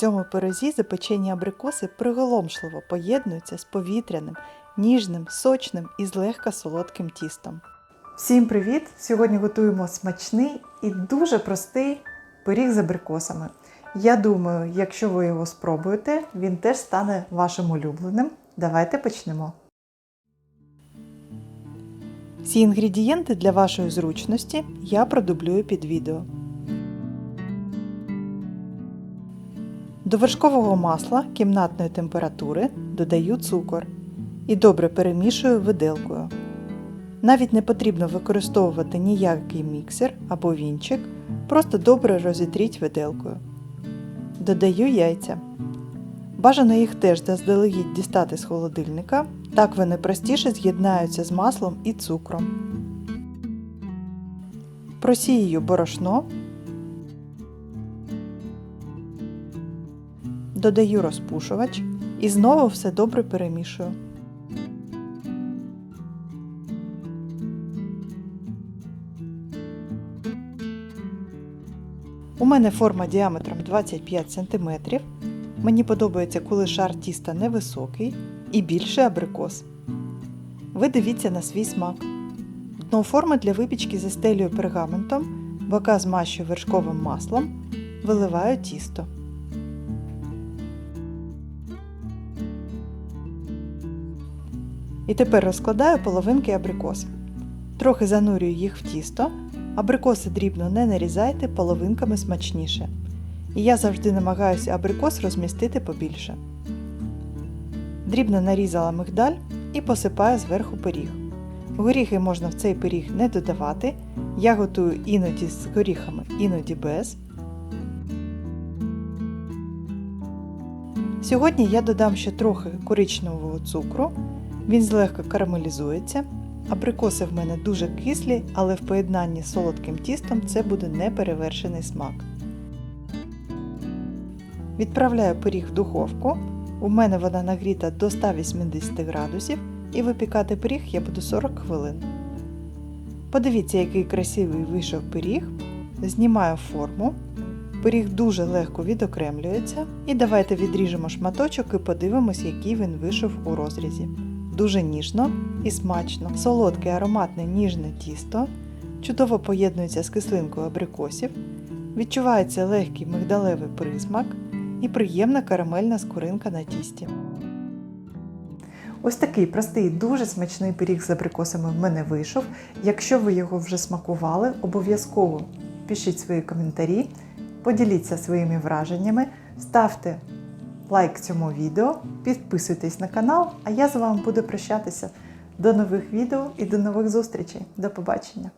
цьому пирозі запечені абрикоси приголомшливо поєднуються з повітряним, ніжним, сочним і злегка солодким тістом. Всім привіт! Сьогодні готуємо смачний і дуже простий пиріг з абрикосами. Я думаю, якщо ви його спробуєте, він теж стане вашим улюбленим. Давайте почнемо. Всі інгредієнти для вашої зручності я продублюю під відео. До вершкового масла кімнатної температури додаю цукор і добре перемішую виделкою. Навіть не потрібно використовувати ніякий міксер або вінчик, просто добре розітріть виделкою. Додаю яйця. Бажано їх теж заздалегідь дістати з холодильника, так вони простіше з'єднаються з маслом і цукром. Просію борошно. Додаю розпушувач і знову все добре перемішую. У мене форма діаметром 25 см. Мені подобається, коли шар тіста невисокий і більше абрикос. Ви дивіться на свій смак. Дно форми для випічки застелюю пергаментом, бока змащую вершковим маслом, виливаю тісто. І тепер розкладаю половинки абрикос. Трохи занурюю їх в тісто. Абрикоси дрібно не нарізайте, половинками смачніше. І я завжди намагаюся абрикос розмістити побільше. Дрібно нарізала мигдаль і посипаю зверху пиріг. Горіхи можна в цей пиріг не додавати. Я готую іноді з горіхами, іноді без. Сьогодні я додам ще трохи коричневого цукру. Він злегка карамелізується. Абрикоси в мене дуже кислі, але в поєднанні з солодким тістом це буде неперевершений смак. Відправляю пиріг в духовку. У мене вона нагріта до 180 градусів і випікати пиріг я буду 40 хвилин. Подивіться, який красивий вийшов пиріг. Знімаю форму. Пиріг дуже легко відокремлюється. І давайте відріжемо шматочок і подивимось, який він вийшов у розрізі. Дуже ніжно і смачно. Солодке ароматне ніжне тісто. Чудово поєднується з кислинкою абрикосів. Відчувається легкий мигдалевий присмак і приємна карамельна скоринка на тісті. Ось такий простий, дуже смачний пиріг з абрикосами в мене вийшов. Якщо ви його вже смакували, обов'язково пишіть свої коментарі, поділіться своїми враженнями, ставте лайк цьому відео, підписуйтесь на канал, а я з вами буду прощатися. До нових відео і до нових зустрічей. До побачення!